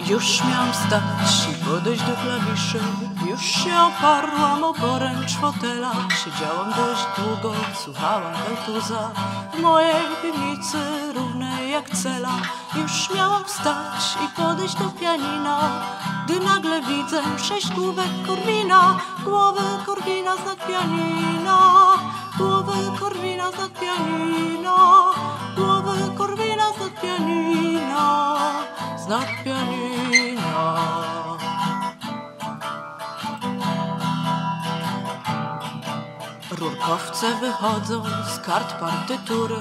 Już miałam wstać i podejść do klawiszy. Już się oparłam o poręcz fotela. Siedziałam dość długo, słuchałam keltuza W mojej piwnicy równej jak cela. Już miałam wstać i podejść do pianina. Gdy nagle widzę sześć główek Korwina. Głowę Korwina z nad pianina. Głowę Korwina z nad pianina. Głowę Korwina z nad pianina. Z nad pianina Rurkowce wychodzą z kart partytury,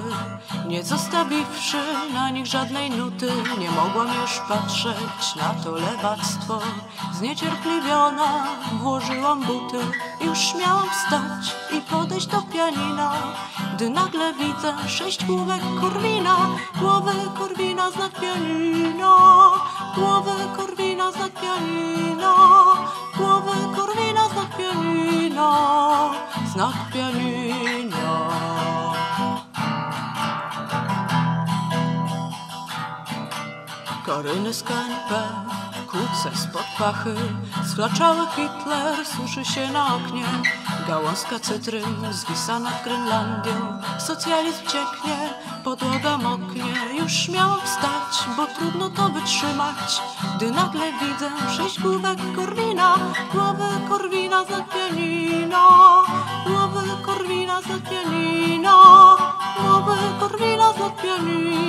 nie zostawiwszy na nich żadnej nuty. Nie mogłam już patrzeć na to lewactwo. Zniecierpliwiona włożyłam buty, już miałam wstać i podejść do pianina, gdy nagle widzę sześć główek Korwina, głowę Korwina z nad pianina, pianina, głowę Korwina z nad pianina znak pianina. Karyny z KNP, kuce spod pachy, sflaczały Hitler suszy się na oknie. Gałązka cytryn zwisa nad Grenlandią, socjalizm cieknie, podłoga moknie. Już miałam wstać, bo trudno to wytrzymać, gdy nagle widzę sześć główek Korwina, głowę Korwina za pianino, głowę Korwina za pianino, głowę Korwina za pianino.